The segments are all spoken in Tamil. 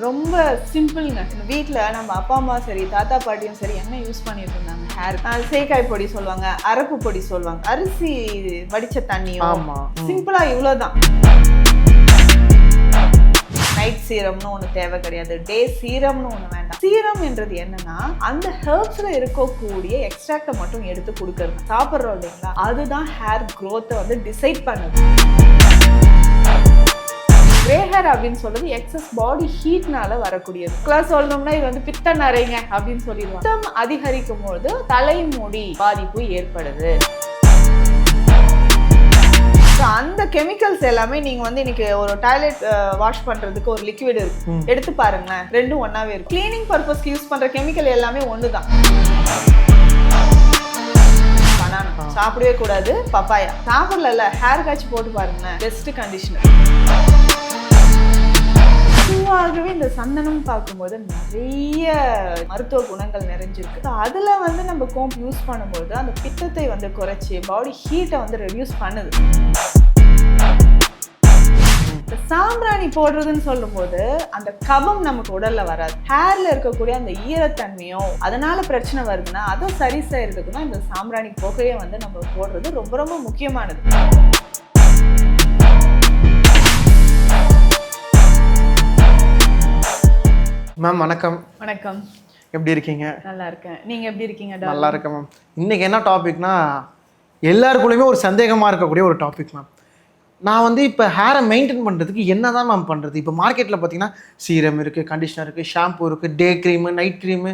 ரொம்ப சிம்பிள்ங்க. வீட்டில் நம்ம அப்பா அம்மா சரி தாத்தா பாட்டியும் சரி என்ன யூஸ் பண்ணிட்டு இருந்தாங்க? ஹேர் சேக்காய் பொடி சொல்லுவாங்க அரப்பு பொடி சொல்லுவாங்க. அரிசி வடிச்ச தண்ணியும் ஆமா ம். சிம்பிளா இவ்வளோதான் நைட் சீரம்னு ஒன்று தேவை கிடையாது. டே சீரம்னு ஒன்று வேண்டாம். சீரம் என்றது என்னன்னா அந்த ஹெர்ப்ஸ்ல இருக்கக்கூடிய எக்ஸ்ட்ராக்டை மட்டும் எடுத்து கொடுக்கறது. சாப்பிட்றோம் இல்லைங்களா? அதுதான் ஹேர் க்ரோத்தை வந்து டிசைட் பண்ணுது. கிரே ஹேர் அப்படின்னு சொல்றது எக்ஸஸ் பாடி ஹீட்னால வரக்கூடியது. கிளாஸ் சொல்லணும்னா இது வந்து பித்த நரைங்க அப்படின்னு சொல்லிடுவாங்க. பித்தம் அதிகரிக்கும் போது தலைமுடி பாதிப்பு ஏற்படுது. அந்த கெமிக்கல்ஸ் எல்லாமே நீங்க வந்து இன்னைக்கு ஒரு டாய்லெட் வாஷ் பண்றதுக்கு ஒரு லிக்விட் இருக்கு. எடுத்து பாருங்களேன். ரெண்டும் ஒன்னாவே இருக்கும். கிளீனிங் பர்பஸ்க்கு யூஸ் பண்ற கெமிக்கல் எல்லாமே ஒண்ணுதான். சாப்பிடவே கூடாது பப்பாயா சாப்பிடல ஹேர் காய்ச்சி போட்டு பாருங்களேன். பெஸ்ட் கண்டிஷனர் சந்தனம் பார்க்கும்போது நிறைய மருத்துவ குணங்கள் நிறைஞ்சிருக்கு. அதில் வந்து நம்ம கோம்ப் யூஸ் பண்ணும்போது அந்த பித்தத்தை வந்து குறைச்சி பாடி ஹீட்டை வந்து ரெடியூஸ் பண்ணுது. இந்த சாம்பிராணி போடுறதுன்னு சொல்லும்போது அந்த கபம் நமக்கு உடல்ல வராது. ஹேர்ல இருக்கக்கூடிய அந்த ஈரத்தன்மையும் அதனால பிரச்சனை வருதுன்னா அதை சரி செய்யறதுக்கு தான் இந்த சாம்பிராணி புகையை வந்து நம்ம போடுறது ரொம்ப ரொம்ப முக்கியமானது. மேம் வணக்கம். வணக்கம். எப்படி இருக்கீங்க? நல்லா இருக்கேன். நீங்க எப்படி இருக்கீங்க நல்லா இருக்கேன் மேம் இன்னைக்கு என்ன டாபிக்னா எல்லாருக்குள்ளேயுமே ஒரு சந்தேகமாக இருக்கக்கூடிய ஒரு டாபிக் மேம் நான் வந்து இப்போ ஹேரை மெயின்டைன் பண்ணுறதுக்கு என்ன தான் மேம் பண்ணுறது இப்போ மார்க்கெட்டில் பார்த்தீங்கன்னா சீரம் இருக்குது கண்டிஷனர் இருக்குது ஷாம்பு இருக்குது டே க்ரீமு நைட் க்ரீமு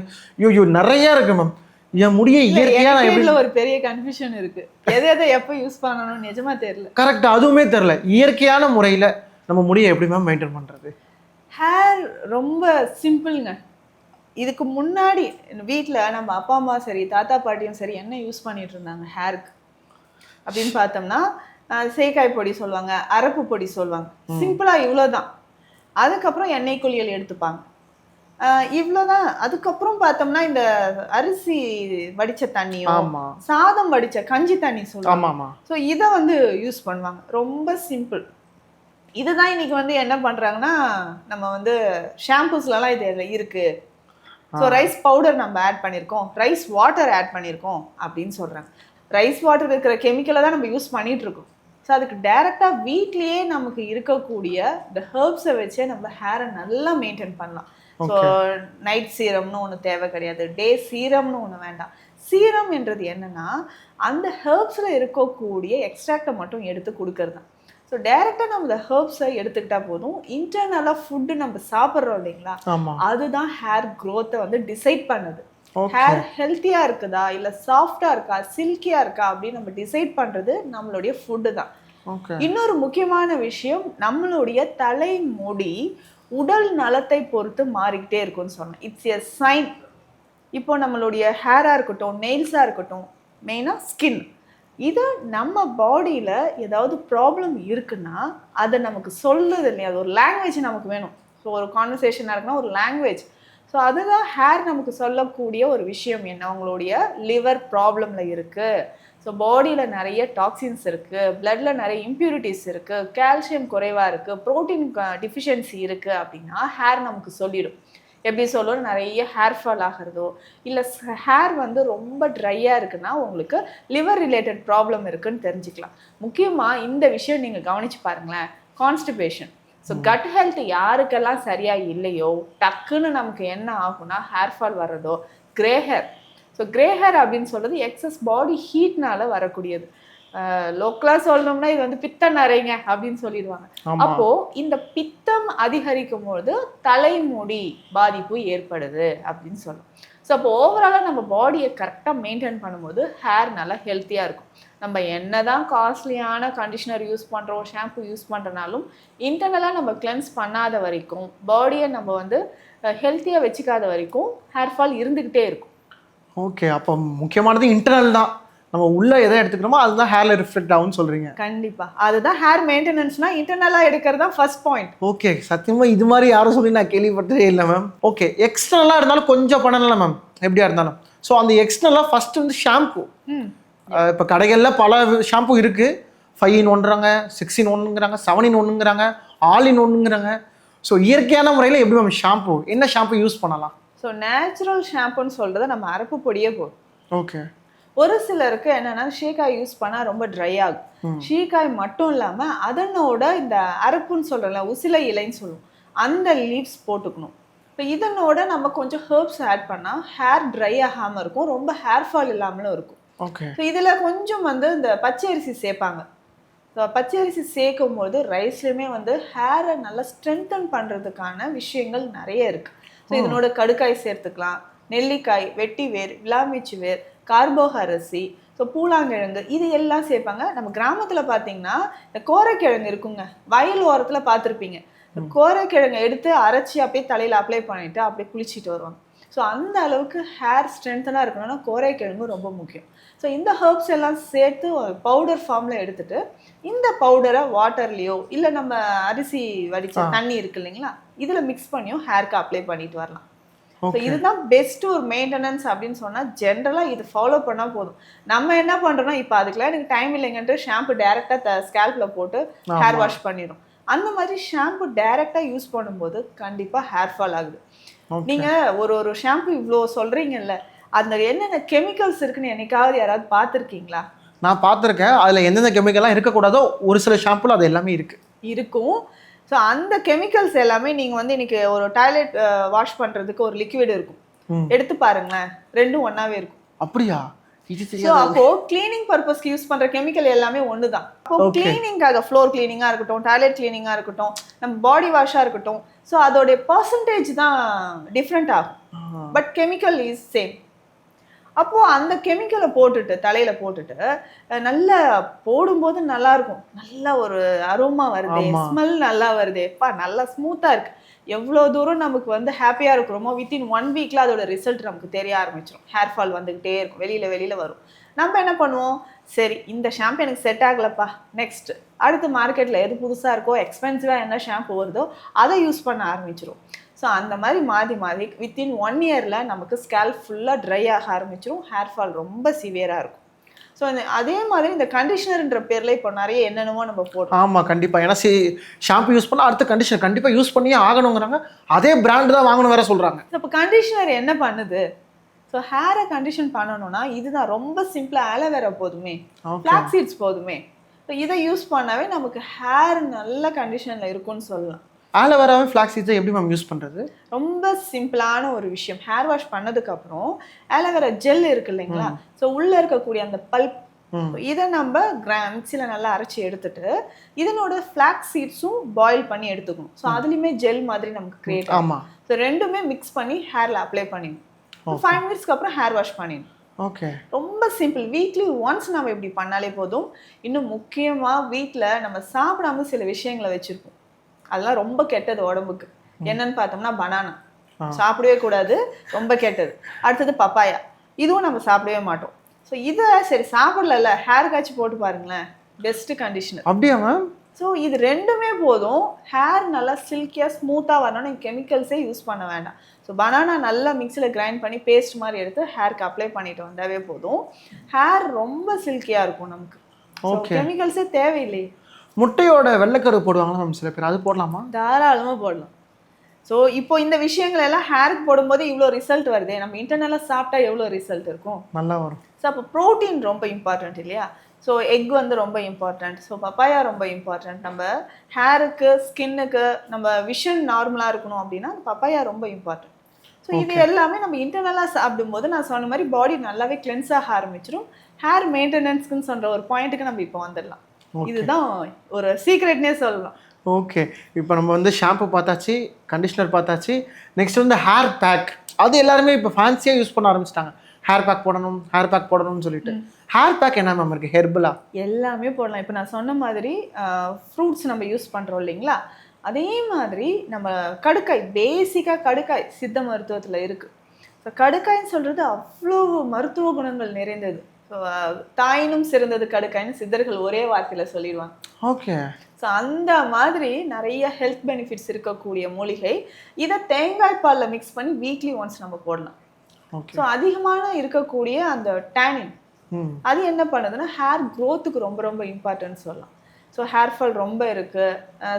ஐயோ நிறைய இருக்குது மேம் என் முடியை இயற்கையாக நான் எப்படி ஒரு பெரிய கன்ஃபியூஷன் இருக்கு. எதை எதை எப்போ யூஸ் பண்ணணும் நிஜமா தெரியல. கரெக்டாக அதுவுமே தெரில இயற்கையான முறையில் நம்ம முடியை எப்படி மேம் மெயின்டைன் பண்ணுறது ஹேர் ரொம்ப சிம்பிள்ங்க இதுக்கு முன்னாடி வீட்டில் நம்ம அப்பா அம்மா சரி தாத்தா பாட்டியும் சரி என்ன யூஸ் பண்ணிட்டு இருந்தாங்க ஹேருக்கு அப்படின்னு பார்த்தோம்னா சேக்காய் பொடி சொல்லுவாங்க அரப்பு பொடி சொல்லுவாங்க. சிம்பிளா இவ்வளோதான் அதுக்கப்புறம் எண்ணெய் குளியல் எடுத்துப்பாங்க. இவ்வளோதான் அதுக்கப்புறம் பார்த்தோம்னா இந்த அரிசி வடிச்ச தண்ணியும் சாதம் வடிச்ச கஞ்சி தண்ணி சொல்லுவாங்க. ஸோ இதை வந்து யூஸ் பண்ணுவாங்க. ரொம்ப சிம்பிள் இதுதான் இன்னைக்கு வந்து என்ன பண்றாங்கன்னா நம்ம வந்து ஷாம்பூஸ்லலாம் இது இருக்கு. ஸோ ரைஸ் பவுடர் நம்ம ஆட் பண்ணியிருக்கோம் ரைஸ் வாட்டர் ஆட் பண்ணியிருக்கோம் அப்படின்னு சொல்றாங்க. ரைஸ் வாட்டர் இருக்கிற கெமிக்கலை தான் நம்ம யூஸ் பண்ணிட்டு இருக்கோம். ஸோ அதுக்கு டைரெக்டாக வீட்லேயே நமக்கு இருக்கக்கூடிய இந்த ஹெர்ப்ஸை வச்சே நம்ம ஹேரை நல்லா மெயின்டைன் பண்ணலாம். ஸோ நைட் சீரம்னு ஒன்று தேவை கிடையாது. டே சீரம்னு ஒன்று வேண்டாம். சீரம் என்றது என்னன்னா அந்த ஹெர்ப்ஸில் இருக்கக்கூடிய எக்ஸ்ட்ராக்டை மட்டும் எடுத்து கொடுக்கறது தான் ஸோ டைரெக்டாக நம்ம இந்த ஹெர்ப்ஸை எடுத்துக்கிட்டா போதும். இன்டர்னலாக ஃபுட்டு நம்ம சாப்பிட்றோம் இல்லைங்களா? அதுதான் ஹேர் க்ரோத்தை வந்து டிசைட் பண்ணுது. ஹேர் ஹெல்த்தியா இருக்குதா? இல்ல சாஃப்டா இருக்கா? சில்கியா இருக்கா? அப்படின்னு நம்ம டிசைட் பண்றது நம்மளுடைய ஃபுட்டு தான். இன்னொரு முக்கியமான விஷயம் நம்மளுடைய தலைமுடி உடல் நலத்தை பொறுத்து மாறிக்கிட்டே இருக்கும்னு சொன்னேன். இட்ஸ் எ சைன் இப்போ நம்மளுடைய ஹேராக இருக்கட்டும் நெயில்ஸாக இருக்கட்டும் மெயினாக ஸ்கின் இது நம்ம பாடியில் ஏதாவது ப்ராப்ளம் இருக்குன்னா அதை நமக்கு சொல்லுது இல்லையா அது ஒரு லாங்குவேஜ் நமக்கு வேணும். ஸோ ஒரு கான்வர்சேஷனாக இருக்குன்னா ஒரு லாங்குவேஜ் ஸோ அதுதான் ஹேர் நமக்கு சொல்லக்கூடிய ஒரு விஷயம் என்ன? அவங்களுடைய லிவர் ப்ராப்ளமில் இருக்குது ஸோ பாடியில் நிறைய டாக்ஸின்ஸ் இருக்குது பிளட்டில் நிறைய இம்ப்யூரிட்டிஸ் இருக்குது கால்சியம் குறைவாக இருக்குது ப்ரோட்டீன் டிஃபிஷியன்சி uh, இருக்குது அப்படின்னா ஹேர் நமக்கு சொல்லிடும். எப்படி சொல்லும் நிறைய ஹேர் ஃபால் ஆகிறதோ இல்லை ஹேர் வந்து ரொம்ப ட்ரையாக இருக்குன்னா உங்களுக்கு லிவர் ரிலேட்டட் ப்ராப்ளம் இருக்குன்னு தெரிஞ்சுக்கலாம். முக்கியமாக இந்த விஷயம் நீங்கள் கவனிச்சு பாருங்களேன். கான்ஸ்டிபேஷன் ஸோ கட் ஹெல்த் யாருக்கெல்லாம் சரியா இல்லையோ டக்குன்னு நமக்கு என்ன ஆகும்னா hair fall வர்றதோ grey hair so grey hair அப்படின்னு சொல்றது எக்ஸஸ் பாடி ஹீட்னால வரக்கூடியது. லோக்கலாக சொல்லணும்னா இது வந்து பித்த நரைங்க அப்படின்னு சொல்லிடுவாங்க. அப்போ இந்த பித்தம் அதிகரிக்கும் பொழுது தலைமுடி பாதிப்பு ஏற்படுது அப்படின்னு சொல்லும் ஸோ அப்போ ஓவராலாக நம்ம பாடியை கரெக்டாக மெயின்டைன் பண்ணும்போது ஹேர் நல்லா ஹெல்த்தியாக இருக்கும். நம்ம என்னதான் காஸ்ட்லியான கண்டிஷனர் யூஸ் பண்ணுறோம் ஷாம்பு யூஸ் பண்ணுறனாலும் இன்டர்னலாக நம்ம கிளென்ஸ் பண்ணாத வரைக்கும் பாடியை நம்ம வந்து ஹெல்த்தியாக வச்சுக்காத வரைக்கும் ஹேர் ஃபால் இருந்துக்கிட்டே இருக்கும். ஓகே அப்போ முக்கியமானது இன்டர்னல் தான். நம்ம உள்ள எதை எடுத்துக்கிறோமோ அதுதான் ஹேர்ல ரிஃப்ளெக்ட் ஆகும்னு சொல்றீங்க. கண்டிப்பா. அதுதான் ஹேர் மெயின்டெனன்ஸ்னா இன்டர்னலாக எடுக்கிறது தான் ஃபர்ஸ்ட் பாயிண்ட் ஓகே சத்தியமா இது மாதிரி யாரும் சொல்லி நான் கேள்விப்பட்டதே இல்லை மேம் ஓகே எக்ஸ்டர்னலாக இருந்தாலும் கொஞ்சம் பண்ணலாம் மேம் எப்படியா இருந்தாலும். ஸோ அந்த எக்ஸ்டர்னலாக ஃபர்ஸ்ட் வந்து ஷாம்பு இப்போ கடைகளில் பல ஷாம்பு இருக்குது ஃபைவ் இன் ஒன்றாங்க சிக்ஸ் இன் ஒன்றுங்கிறாங்க செவன் இன் ஒன்றுங்கிறாங்க ஆல் இன் ஒன்றுங்கிறாங்க ஸோ இயற்கையான முறையில் எப்படி மேம் ஷாம்பு என்ன ஷாம்பு யூஸ் பண்ணலாம்? ஸோ நேச்சுரல் ஷாம்புன்னு சொல்றது நம்ம அரப்பு பொடியே போதும் ஓகே ஒரு சிலருக்கு என்னன்னா ஷீக்காய் யூஸ் பண்ணா ரொம்ப ட்ரை ஆகும். ஷீக்காய் மட்டும் இல்லாம அதனோட இந்த அரப்புன்னு சொல்றோம்ல உசிலை இலைன்னு சொல்லுவோம். அந்த லீவ்ஸ் போட்டுக்கணும். இப்போ இதனோட நம்ம கொஞ்சம் ஹெர்ப்ஸ் ஆட் பண்ணா ஹேர் ட்ரை ஆகாம இருக்கும். ரொம்ப ஹேர் ஃபால் இல்லாமலும் இருக்கும். ஸோ இதுல கொஞ்சம் வந்து இந்த பச்சை அரிசி சேர்ப்பாங்க ஸோ பச்சை அரிசி சேர்க்கும் போது ரைஸ்லையுமே வந்து ஹேரை நல்லா ஸ்ட்ரென்தன் பண்றதுக்கான விஷயங்கள் நிறைய இருக்கு. ஸோ இதனோட கடுக்காய் சேர்த்துக்கலாம். நெல்லிக்காய் வெட்டி வேர் விளாமிச்சி வேர் கார்போக அரிசி ஸோ பூலாங்கிழங்கு இது எல்லாம் சேர்ப்பாங்க. நம்ம கிராமத்துல பார்த்தீங்கன்னா இந்த கோரைக்கிழங்கு இருக்குங்க. வயல் ஓரத்துல பார்த்துருப்பீங்க கோரைக்கிழங்கை எடுத்து அரைச்சி அப்படியே தலையில அப்ளை பண்ணிட்டு அப்படியே குளிச்சிட்டு வருவாங்க. ஸோ அந்த அளவுக்கு ஹேர் ஸ்ட்ரென்த்தனாக இருக்கணும்னா கோரைக்கிழங்கு ரொம்ப முக்கியம். ஸோ இந்த ஹெர்ப்ஸ் எல்லாம் சேர்த்து பவுடர் ஃபார்மில் எடுத்துட்டு இந்த பவுடரை வாட்டர்லேயோ இல்லை நம்ம அரிசி வடிச்ச தண்ணி இருக்கு இல்லைங்களா இதில் மிக்ஸ் பண்ணியும் ஹேருக்கு அப்ளை பண்ணிட்டு வரலாம். ஸோ இதுதான் பெஸ்ட் ஒரு மெயின்டெனன்ஸ் அப்படின்னு சொன்னால் ஜென்ரலாக இது ஃபாலோ பண்ணால் போதும். நம்ம என்ன பண்ணுறோம்னா இப்போ அதுக்கெல்லாம் எனக்கு டைம் இல்லைங்கன்ட்டு ஷாம்பு டேரெக்டாக ஸ்கேல்பில் போட்டு ஹேர் வாஷ் பண்ணிடும் அந்த மாதிரி ஷாம்பு டேரெக்டாக யூஸ் பண்ணும்போது கண்டிப்பாக ஹேர் ஃபால் ஆகுது. ஓகே நீங்க ஒரு ஒரு ஷாம்பு இவ்வளோ சொல்றீங்கல்ல அந்த என்னென்ன கெமிக்கல்ஸ் இருக்குன்னு என்னைக்காவது யாராவது பார்த்துருக்கீங்களா? நான் பார்த்துருக்கேன். அதில் எந்தெந்த கெமிக்கல்லாம் இருக்கக்கூடாதோ ஒரு சில ஷாம்புல அது எல்லாமே இருக்கு. இருக்கும். ஸோ அந்த கெமிக்கல்ஸ் எல்லாமே நீங்க வந்து இன்னைக்கு ஒரு டாய்லெட் வாஷ் பண்றதுக்கு ஒரு லிக்விட் இருக்கும். எடுத்து பாருங்களேன். ரெண்டும் ஒண்ணாவே இருக்கும். அப்படியா? ஸோ அப்போ கிளீனிங் பர்பஸ்க்கு யூஸ் பண்ற கெமிக்கல் எல்லாமே ஒன்று தான் அப்போ. கிளீனிங்காக ஃப்ளோர் கிளீனிங்காக இருக்கட்டும் டாய்லெட் கிளீனிங்காக இருக்கட்டும் நம்ம பாடி வாஷாக இருக்கட்டும். ஸோ அதோடைய பர்சன்டேஜ் தான் டிஃப்ரெண்ட் ஆகும். பட் கெமிக்கல் இஸ் சேம் அப்போ அந்த கெமிக்கலை போட்டுட்டு தலையில போட்டுட்டு நல்லா போடும்போது நல்லா இருக்கும் நல்ல ஒரு அரோமா வருதே. ஸ்மெல் நல்லா வருதே. பா நல்லா ஸ்மூத்தா இருக்கு. எவ்வளோ தூரம் நமக்கு வந்து ஹாப்பியாக இருக்கிறோமோ வித்தின் ஒன் வீக்ல அதோட ரிசல்ட் நமக்கு தெரிய ஆரம்பிச்சிடும் ஹேர் ஃபால் வந்துக்கிட்டே இருக்கும். வெளியில வெளியில வரும். நம்ம என்ன பண்ணுவோம்? சரி இந்த ஷாம்பு எனக்கு செட் ஆகலப்பா. நெக்ஸ்ட் அடுத்து மார்க்கெட்டில் எது புதுசாக இருக்கோ எக்ஸ்பென்சிவாக என்ன ஷாம்பு வருதோ அதை யூஸ் பண்ண ஆரம்பிச்சிரும். ஸோ அந்த மாதிரி மாறி மாறி வித்தின் ஒன் இயரில் நமக்கு ஸ்கேல் ஃபுல்லாக ட்ரை ஆக ஆரம்பிச்சிரும். ஹேர் ஃபால் ரொம்ப சிவியராக இருக்கும். ஸோ அதே மாதிரி இந்த கண்டிஷனர்ன்ற பேரில் இப்போ நிறைய என்னென்னமோ நம்ம போடுறோம். ஆமா கண்டிப்பா. ஏன்னா சி ஷாம்பு யூஸ் பண்ணா அடுத்த கண்டிஷன் கண்டிப்பா யூஸ் பண்ணியே ஆகணுங்கிறாங்க. அதே பிராண்ட் தான் வாங்கணும் வேற சொல்றாங்க. இப்போ கண்டிஷனர் என்ன பண்ணுது? ஸோ ஹேரை கண்டிஷன் பண்ணணும்னா இதுதான் ரொம்ப சிம்பிளாக ஆலோவேரா போதுமே. ஃப்ளாக் சீட்ஸ் போதுமே. ஸோ இதை யூஸ் பண்ணாவே நமக்கு ஹேர் நல்ல கண்டிஷனில் இருக்கும்னு சொல்லலாம். ஆலோவேராவே ஃபிளாக் சீட்ஸை எப்படி மேம் யூஸ் பண்றது? ரொம்ப சிம்பிளான ஒரு விஷயம். ஹேர் வாஷ் பண்ணதுக்கு அப்புறம் ஆலோவேரா ஜெல் இருக்கு இல்லைங்களா? ஸோ உள்ள இருக்கக்கூடிய அந்த பல்ப். இதை நம்ம மிக்சியில் நல்லா அரைச்சி எடுத்துட்டு இதனோட ஃப்ளாக் சீட்ஸும் பாயில் பண்ணி எடுத்துக்கணும். ஸோ அதுலேயுமே ஜெல் மாதிரி நமக்கு கிரியேட் ஆமா. ஸோ ரெண்டுமே மிக்ஸ் பண்ணி ஹேரில் அப்ளை பண்ணிடணும். ஃபைவ் மினிட்ஸ்க்கு அப்புறம் ஹேர் வாஷ் பண்ணிடணும். ஓகே ரொம்ப சிம்பிள் வீக்லி ஒன்ஸ் நம்ம இப்படி பண்ணாலே போதும். இன்னும் முக்கியமாக வீட்டில் நம்ம சாப்பிடாம சில விஷயங்களை வச்சுருப்போம். அதெல்லாம் ரொம்ப கெட்டது உடம்புக்கு. என்னன்னு பார்த்தோம்னா பனானா சாப்பிடவே கூடாது ரொம்ப கெட்டது. அடுத்தது பப்பாயா இதுவும் நம்ம சாப்பிடவே மாட்டோம். ஸோ இதை சரி சாப்பிடல ஹேர் காய்ச்சி போட்டு பாருங்களேன். பெஸ்ட் கண்டிஷனர் அப்படியா மேம் ஸோ இது ரெண்டுமே போதும். ஹேர் நல்லா சில்கியாக ஸ்மூத்தாக வரணும்னு கெமிக்கல்ஸே யூஸ் பண்ண வேண்டாம். ஸோ பனானா நல்லா மிக்சியில் கிரைண்ட் பண்ணி பேஸ்ட் மாதிரி எடுத்து ஹேருக்கு அப்ளை பண்ணிட்டு வந்தாவே போதும். ஹேர் ரொம்ப சில்கியாக இருக்கும் நமக்கு. கெமிக்கல்ஸே தேவையில்லையே. முட்டையோட வெள்ளைக்கரு போடுவாங்களா மேம் சில பேர் அது போடலாமா? தாராளமாக போடலாம். ஸோ இப்போ இந்த விஷயங்கள் எல்லாம் ஹேருக்கு போடும்போது இவ்வளோ ரிசல்ட் வருதே நம்ம இன்டர்னலாக சாப்பிட்டா எவ்வளோ ரிசல்ட் இருக்கும்? நல்லா வரும். ஸோ அப்போ ப்ரோட்டீன் ரொம்ப இம்பார்ட்டன்ட் இல்லையா? ஸோ எக் வந்து ரொம்ப இம்பார்ட்டன்ட் ஸோ பப்பாயா ரொம்ப இம்பார்ட்டன்ட் நம்ம ஹேருக்கு ஸ்கின்னுக்கு நம்ம விஷன் நார்மலாக இருக்கணும் அப்படின்னா பப்பாயா ரொம்ப இம்பார்ட்டன்ட் ஸோ இது எல்லாமே நம்ம இன்டர்னலாக சாப்பிடும்போது நான் சொன்ன மாதிரி பாடி நல்லாவே கிளென்ஸ் ஆக ஆரம்பிச்சிடும் ஹேர் மெயின்டெனன்ஸ்க்குன்னு சொல்கிற ஒரு பாயிண்ட்டுக்கு நம்ம இப்போ வந்துடலாம். இதுதான் ஒரு சீக்ரெட்னே சொல்லலாம். ஓகே இப்போ நம்ம வந்து ஷாம்பு பார்த்தாச்சு கண்டிஷனர் பார்த்தாச்சு நெக்ஸ்ட் வந்து ஹேர் பேக் அது எல்லாருமே இப்போ ஃபேன்சியாக யூஸ் பண்ண ஆரம்பிச்சிட்டாங்க. ஹேர் பேக் போடணும் ஹேர் பேக் போடணும்னு சொல்லிட்டு. ஹேர் பேக் என்ன மேம் இருக்கு? ஹெர்பலா எல்லாமே போடலாம். இப்போ நான் சொன்ன மாதிரி ஃப்ரூட்ஸ் நம்ம யூஸ் பண்ணுறோம் இல்லைங்களா? அதே மாதிரி நம்ம கடுக்காய் பேசிக்காக கடுக்காய் சித்த மருத்துவத்தில் இருக்குது ஸோ கடுக்காய்ன்னு சொல்கிறது அவ்வளோ மருத்துவ குணங்கள் நிறைந்தது. தாயினும் சிறந்தது கடுக்காய்ன்னு சித்தர்கள் ஒரே வார்த்தையில் சொல்லிடுவாங்க. ஓகே. ஸோ அந்த மாதிரி நிறைய ஹெல்த் பெனிஃபிட்ஸ் இருக்கக்கூடிய மூலிகை இதை தேங்காய் பாலில் மிக்ஸ் பண்ணி வீக்லி ஒன்ஸ் நம்ம போடலாம். ஸோ அதிகமான இருக்கக்கூடிய அந்த டேனின் ம். அது என்ன பண்ணுதுன்னா ஹேர் க்ரோத்துக்கு ரொம்ப ரொம்ப இம்பார்ட்டன்ட் சொல்லலாம். ஸோ ஹேர் ஃபால் ரொம்ப இருக்குது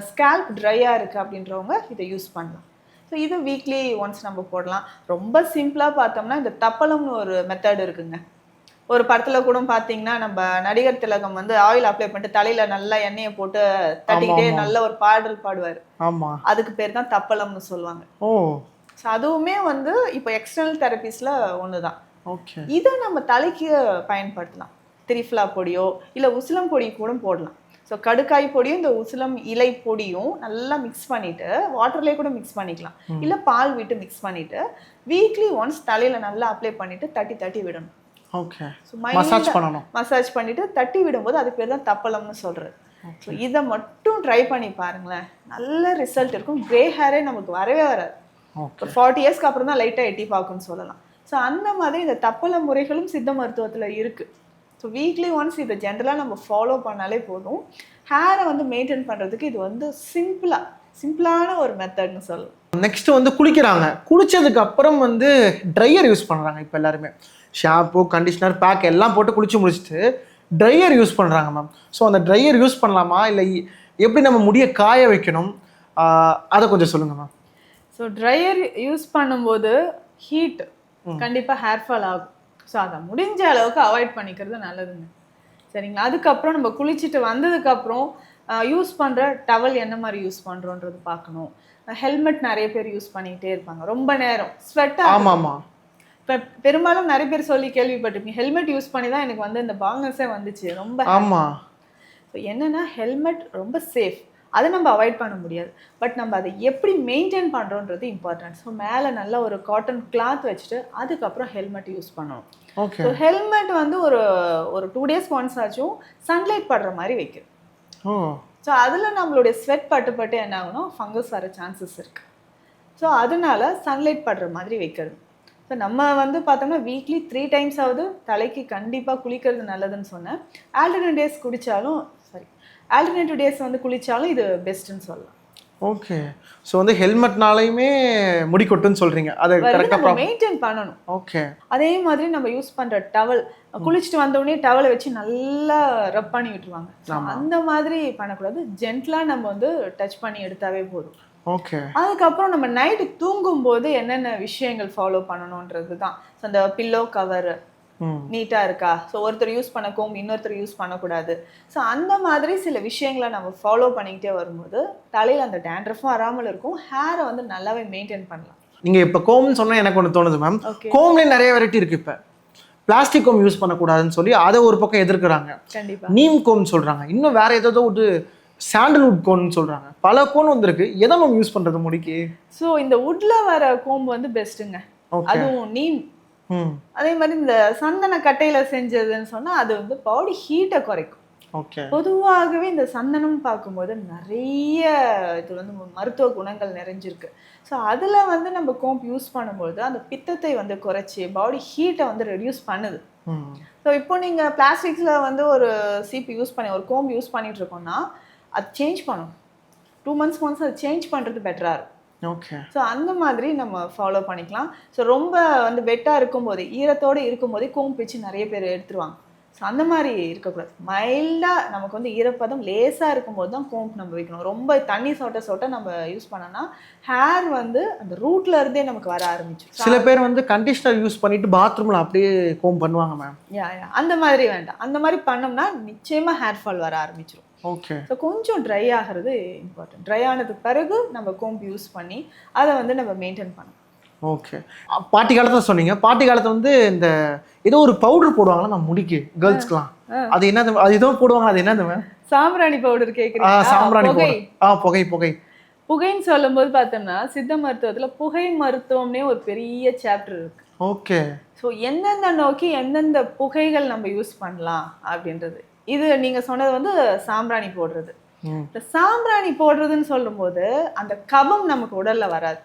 ஸ்கேல்ப் ட்ரையாக இருக்குது அப்படின்றவங்க இதை யூஸ் பண்ணலாம். ஸோ இது வீக்லி ஒன்ஸ் நம்ம போடலாம். ரொம்ப சிம்பிளாக பார்த்தோம்னா இந்த தப்பலம்னு ஒரு மெத்தட் இருக்குங்க. ஒரு படத்தில் கூட பார்த்தீங்கன்னா நம்ம நடிகர் திலகம் வந்து ஆயில் அப்ளை பண்ணிட்டு தலையில் நல்லா எண்ணெயை போட்டு தட்டிக்கிட்டே. நல்ல ஒரு பாடல் பாடுவார். ஆமா. அதுக்கு பேர் தான் தப்பலம்னு சொல்லுவாங்க. ஓ. ஸோ அதுவுமே வந்து இப்போ எக்ஸ்டர்னல் தெரப்பிஸில் ஒன்று தான் ஓகே. இதை நம்ம தலைக்கு பயன்படுத்தலாம். திரிஃப்லா பொடியோ இல்லை உசிலம் பொடி கூட போடலாம். ஸோ கடுக்காய் பொடியும் இந்த உசிலம் இலை பொடியும் நல்லா மிக்ஸ் பண்ணிட்டு வாட்டர்லேயே கூட மிக்ஸ் பண்ணிக்கலாம். இல்லை பால் விட்டு மிக்ஸ் பண்ணிட்டு வீக்லி ஒன்ஸ் தலையில் நல்லா அப்ளை பண்ணிட்டு தட்டி தட்டி விடணும். ஓகே மசாஜ் பண்ணணும். மசாஜ் பண்ணிட்டு தட்டி விடும்போது அது பேர் தான் தப்பலம்னு சொல்றது. ஸோ இதை மட்டும் ட்ரை பண்ணி பாருங்களேன். நல்ல ரிசல்ட் இருக்கும். கிரே ஹேரே நமக்கு வரவே வராது. ஒரு ஃபார்ட்டி இயர்ஸ்க்கு அப்புறம் தான் லைட்டாக எட்டி பார்க்கும்னு சொல்லலாம். ஸோ அந்த மாதிரி இந்த தப்பல முறைகளும் சித்த மருத்துவத்தில் இருக்குது ஸோ வீக்லி ஒன்ஸ் இதை ஜென்ரலாக நம்ம ஃபாலோ பண்ணாலே போதும். ஹேரை வந்து மெயின்டைன் பண்ணுறதுக்கு இது வந்து சிம்பிளாக சிம்பிளான ஒரு மெத்தட்னு சொல்லலாம். நெக்ஸ்ட் வந்து குளிக்கிறாங்க. குளிச்சதுக்கு அப்புறம் வந்து ட்ரையர் யூஸ் பண்ணுறாங்க இப்போ எல்லாருமே. ஷாம்பு கண்டிஷனர் பேக் எல்லாம் போட்டு குளிச்சு முடிச்சுட்டு ட்ரையர் யூஸ் பண்ணுறாங்க மேம் ஸோ அந்த ட்ரையர் யூஸ் பண்ணலாமா? இல்லை எப்படி நம்ம முடிய காய வைக்கணும்? அதை கொஞ்சம் சொல்லுங்கள் மேம் ஸோ ட்ரையர் யூஸ் பண்ணும்போது ஹீட் கண்டிப்பாக ஹேர் ஃபால் ஆகும். ஸோ அதை முடிஞ்ச அளவுக்கு அவாய்ட் பண்ணிக்கிறது நல்லதுங்க. சரிங்களா? அதுக்கப்புறம் நம்ம குளிச்சுட்டு வந்ததுக்கப்புறம் யூஸ் பண்ணுற டவல் என்ன மாதிரி யூஸ் பண்ணுறோன்றது பார்க்கணும். ஹெல்மெட் நிறைய பேர் யூஸ் பண்ணிக்கிட்டே இருப்பாங்க. ரொம்ப நேரம். ஸ்வெட்டாக ஆமாம் ஆமாம். இப்போ பெரும்பாலும் நிறைய பேர் சொல்லி கேள்விப்பட்டிருப்பீங்க. ஹெல்மெட் யூஸ் பண்ணி தான் எனக்கு வந்து இந்த பால்னஸே வந்துச்சு. ரொம்ப ஆமாம் ஸோ என்னன்னா ஹெல்மெட் ரொம்ப சேஃப் அதை நம்ம அவாய்ட் பண்ண முடியாது. பட் நம்ம அதை எப்படி மெயின்டைன் பண்ணுறோன்றது இம்பார்ட்டன்ட் ஸோ மேலே நல்ல ஒரு காட்டன் கிளாத் வச்சுட்டு அதுக்கப்புறம் ஹெல்மெட் யூஸ் பண்ணணும். ஓகே ஸோ ஹெல்மெட் வந்து ஒரு ஒரு டூ டேஸ் ஒன்ஸ் ஆச்சும் சன்லைட் படுற மாதிரி வைக்கணும் ஸோ அதில் நம்மளுடைய ஸ்வெட் பட்டு பட்டு என்ன ஆகும்னா ஃபங்கஸ் வர சான்சஸ் இருக்கு. ஸோ அதனால சன்லைட் படுற மாதிரி வைக்கிறது. ஸோ நம்ம வந்து பார்த்தோம்னா வீக்லி த்ரீ டைம்ஸ் ஆகுது தலைக்கு கண்டிப்பாக குளிக்கிறது நல்லதுன்னு சொன்னேன். ஆல்டர்னேட் டேஸ் குடித்தாலும் சாரி ஆல்டர்னேட்டிவ் டேஸ் வந்து குளிச்சாலும் இது பெஸ்ட்டுன்னு சொல்லலாம். ஓகே ஸோ வந்து ஹெல்மெட்னாலையுமே முடி கொட்டுன்னு சொல்கிறீங்க அதை கரெக்டாக மெயின்டைன் பண்ணணும். ஓகே அதே மாதிரி நம்ம யூஸ் பண்ற டவல் குளிச்சுட்டு வந்த உடனே டவலை வச்சு நல்லா ரப் பண்ணி விட்டுருவாங்க. அந்த மாதிரி பண்ணக்கூடாது. ஜென்ட்லா நம்ம வந்து டச் பண்ணி எடுத்தாவே போதும். ஓகே அதுக்கப்புறம் நம்ம நைட்டு தூங்கும்போது என்னென்ன விஷயங்கள் ஃபாலோ பண்ணணுன்றது தான் ஸோ அந்த பில்லோ கவர் நீட்டாக இருக்கா? ஸோ ஒருத்தர் யூஸ் பண்ண கோம் இன்னொருத்தர் யூஸ் பண்ணக்கூடாது. ஸோ அந்த மாதிரி சில விஷயங்களை நம்ம ஃபாலோ பண்ணிக்கிட்டே வரும்போது தலையில் அந்த டேண்ட்ரஃபும் வராமல் இருக்கும். ஹேரை வந்து நல்லாவே மெயின்டைன் பண்ணலாம். நீங்கள் இப்போ கோம்னு சொன்னால் எனக்கு ஒன்று தோணுது மேம் கோம்லேயே நிறைய வெரைட்டி இருக்குது இப்போ. பிளாஸ்டிக் கோம் யூஸ் பண்ணக்கூடாதுன்னு சொல்லி அதை ஒரு பக்கம் எதிர்க்கிறாங்க. நீம் கோம் சொல்கிறாங்க இன்னும் வேற ஏதோ ஒரு சாண்டல்வுட் கோன்னு சொல்கிறாங்க பல கோன் வந்திருக்கு. எதை மேம் யூஸ் பண்ணுறது முடிக்கு? ஸோ இந்த வுட்ல வர கோம்பு வந்து பெஸ்ட்டுங்க அதுவும் நீம் அதே மாதிரி இந்த சந்தன கட்டையில செஞ்சதுன்னு சொன்னா அது வந்து பாடி ஹீட்டை குறைக்கும். பொதுவாகவே இந்த சந்தனம் பார்க்கும்போது நிறைய இது வந்து மருத்துவ குணங்கள் நிறைஞ்சிருக்கு. ஸோ அதில் வந்து நம்ம கோம்ப் யூஸ் பண்ணும்போது அந்த பித்தத்தை வந்து குறைச்சி பாடி ஹீட்டை வந்து ரெடியூஸ் பண்ணுது. ஸோ இப்போ நீங்கள் பிளாஸ்டிக்ஸில் வந்து ஒரு சீப்பு யூஸ் பண்ணி ஒரு கோம்ப் யூஸ் பண்ணிட்டு இருக்கோம்னா அது சேஞ்ச் பண்ணணும். டூ மந்த்ஸ் ஒன்ஸ் அது சேஞ்ச் பண்ணுறது பெட்டராக இருக்கும். ஓகே ஸோ அந்த மாதிரி நம்ம ஃபாலோ பண்ணிக்கலாம். ஸோ ரொம்ப வந்து வெட்டாக இருக்கும்போதே ஈரத்தோடு இருக்கும்போதே கோம் பிச்சு நிறைய பேர் எடுத்துருவாங்க. ஸோ அந்த மாதிரி இருக்கக்கூடாது. மைல்டாக நமக்கு வந்து ஈரப்பதம் லேசாக இருக்கும்போது தான் கோம்ப் நம்ம வைக்கணும். ரொம்ப தண்ணி சொட்ட சொட்ட நம்ம யூஸ் பண்ணோன்னா ஹேர் வந்து அந்த ரூட்ல இருந்தே நமக்கு வர ஆரம்பிச்சிடும் சில பேர் வந்து கண்டிஷனர் யூஸ் பண்ணிட்டு பாத்ரூமில் அப்படியே கோம் பண்ணுவாங்க மேம் யா யா அந்த மாதிரி வேண்டாம். அந்த மாதிரி பண்ணோம்னா நிச்சயமாக ஹேர் ஃபால் வர ஆரம்பிச்சிடும் ஓகே ஸோ கொஞ்சம் ட்ரை ஆகிறது இம்பார்ட்டன்ட் ட்ரை ஆனதுக்கு பிறகு நம்ம கோம்ப் யூஸ் பண்ணி அதை வந்து நம்ம மெயின்டைன் பண்ணணும். ஓகே பாட்டி காலத்தில் சொன்னீங்க. பாட்டி காலத்தில் வந்து இந்த ஏதோ ஒரு பவுடர் போடுவாங்களா நான் முடிக்கு கேர்ள்ஸ்க்குலாம் அது என்னது அது ஏதோ போடுவாங்க அது என்னது மேம் சாம்பிராணி பவுடர் கேட்குறீங்க சாம்பிராணி பவுடர் ஆ புகை புகை. புகைன்னு சொல்லும்போது பார்த்தோம்னா சித்த மருத்துவத்துல புகை மருத்துவம்னே ஒரு பெரிய சாப்டர் இருக்கு. ஓகே ஸோ எந்தெந்த நோக்கி எந்தெந்த புகைகள் நம்ம யூஸ் பண்ணலாம் அப்படின்றது. இது நீங்க சொன்னது வந்து சாம்பிராணி போடுறது. இந்த சாம்பிராணி போடுறதுன்னு சொல்லும்போது அந்த கபம் நமக்கு உடல்ல வராது.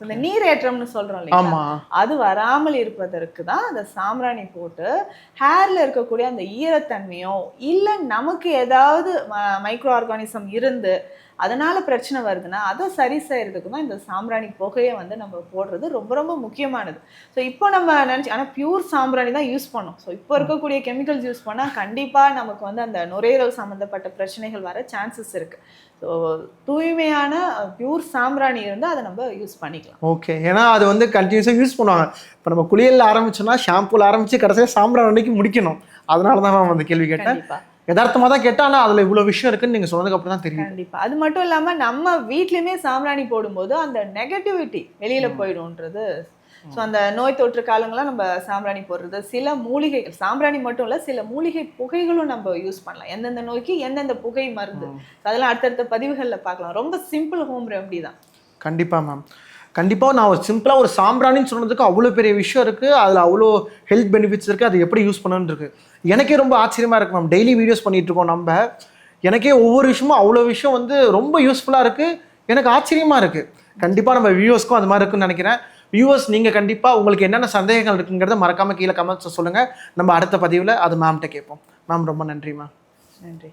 இந்த நீரேற்றம்னு சொல்றோம் இல்லையா அது வராமல் இருப்பதற்கு தான் அந்த சாம்பிராணி போட்டு ஹேர்ல இருக்கக்கூடிய அந்த ஈரத்தன்மையோ இல்லை நமக்கு ஏதாவது மைக்ரோ ஆர்கானிசம் இருந்து அதனால பிரச்சனை வருதுன்னா அதை சரி செய்யறதுக்கு தான் இந்த சாம்பிராணி புகையை வந்து நம்ம போடுறது ரொம்ப ரொம்ப முக்கியமானது. ஸோ இப்போ நம்ம நினச்சி ஆனால் பியூர் சாம்பிராணி தான் யூஸ் பண்ணோம். ஸோ இப்போ இருக்கக்கூடிய கெமிக்கல்ஸ் யூஸ் பண்ணால் கண்டிப்பாக நமக்கு வந்து அந்த நுரையீரல் சம்மந்தப்பட்ட பிரச்சனைகள் வர சான்சஸ் இருக்குது ஸோ தூய்மையான பியூர் சாம்பிராணி இருந்தால் அதை நம்ம யூஸ் பண்ணிக்கலாம். ஓகே ஏன்னா அது வந்து கண்டினியூஸாக யூஸ் பண்ணுவாங்க. இப்போ நம்ம குளியலில் ஆரம்பிச்சோம்னா ஷாம்புல ஆரம்பிச்சு கடைசியாக சாம்பிராணி அன்னைக்கு முடிக்கணும். அதனால தான் மேம் அந்த கேள்வி கேட்டேன். யதார்த்தமாக தான் கேட்டேன் ஆனால் அதில் இவ்வளோ விஷயம் இருக்குன்னு நீங்கள் சொன்னதுக்கு அப்புறம் தான் தெரியும் கண்டிப்பா. அது மட்டும் இல்லாம நம்ம வீட்லயுமே சாம்பிராணி போடும்போது அந்த நெகட்டிவிட்டி வெளியில போயிடும்ன்றது. ஸோ அந்த நோய் தொற்று காலங்கள்லாம் நம்ம சாம்பிராணி போடுறது. சில மூலிகைகள் சாம்பிராணி மட்டும் இல்ல சில மூலிகை புகைகளும் நம்ம யூஸ் பண்ணலாம். எந்தெந்த நோய்க்கு எந்தெந்த புகை மருந்து. அதெல்லாம் அடுத்தடுத்த பதிவுகள்ல பார்க்கலாம். ரொம்ப சிம்பிள் ஹோம் ரெமடி தான். கண்டிப்பாக மேம் கண்டிப்பாக நான் ஒரு சிம்பிளாக ஒரு சாம்பிராணின்னு சொன்னதுக்கு அவ்வளோ பெரிய விஷயம் இருக்குது அதில் அவ்வளோ ஹெல்த் பெனிஃபிட்ஸ் இருக்குது அது எப்படி யூஸ் பண்ணணுன்னு இருக்குது எனக்கே ரொம்ப ஆச்சரியமாக இருக்குது மேம் டெய்லி வீடியோஸ் பண்ணிகிட்டு இருக்கோம் நம்ம. எனக்கே ஒவ்வொரு விஷயமும் அவ்வளோ விஷயம் வந்து ரொம்ப யூஸ்ஃபுல்லாக இருக்குது எனக்கு ஆச்சரியமாக இருக்குது கண்டிப்பாக நம்ம வியூவர்ஸ்க்கும் அது மாதிரி இருக்குன்னு நினைக்கிறேன். வியூவர்ஸ் நீங்கள் கண்டிப்பாக உங்களுக்கு என்னென்ன சந்தேகங்கள் இருக்குங்கிறத மறக்காமல் கீழே கமெண்ட்ஸை சொல்லுங்கள் நம்ம அடுத்த பதிவில் அது மேம்கிட்ட கேட்போம். மேம் ரொம்ப நன்றி மேம் நன்றி.